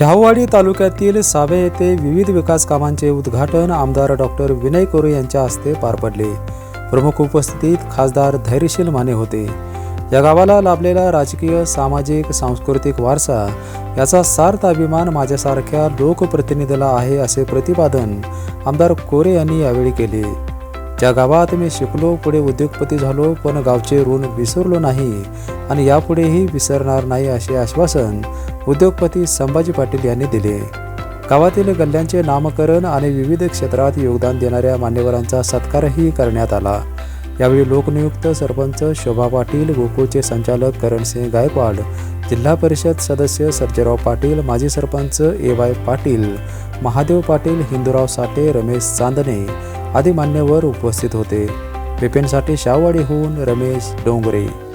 शाहवाडी तालुक्यातील सावे येथे विविध विकास कामांचे उद्घाटन आमदार डॉक्टर विनय कोरे यांच्या हस्ते पार पडले. प्रमुख उपस्थितीत खासदार धैर्यशील माने होते. या गावाला लाभलेला राजकीय सामाजिक सांस्कृतिक वारसा याचा सार्थ अभिमान माझ्यासारख्या लोकप्रतिनिधीला आहे असे प्रतिपादन आमदार कोरे यांनी यावेळी केले. त्या गावात मी शिकलो पुढे उद्योगपती झालो पण गावचे ऋण विसरलो नाही आणि यापुढेही विसरणार नाही असे आश्वासन उद्योगपती संभाजी पाटील यांनी दिले. गावातील गल्ल्यांचे नामकरण आणि विविध क्षेत्रात योगदान देणाऱ्या मान्यवरांचा सत्कारही करण्यात आला. यावेळी लोकनियुक्त सरपंच शोभा पाटील गोकुळचे संचालक करणसिंह गायकवाड जिल्हा परिषद सदस्य सर्जेराव पाटील माजी सरपंच ए वाय पाटील महादेव पाटील हिंदूराव साठे रमेश चांदणे आदी मान्यवर उपस्थित होते. विपिनसाठी शाहवाडीहून रमेश डोंगरे.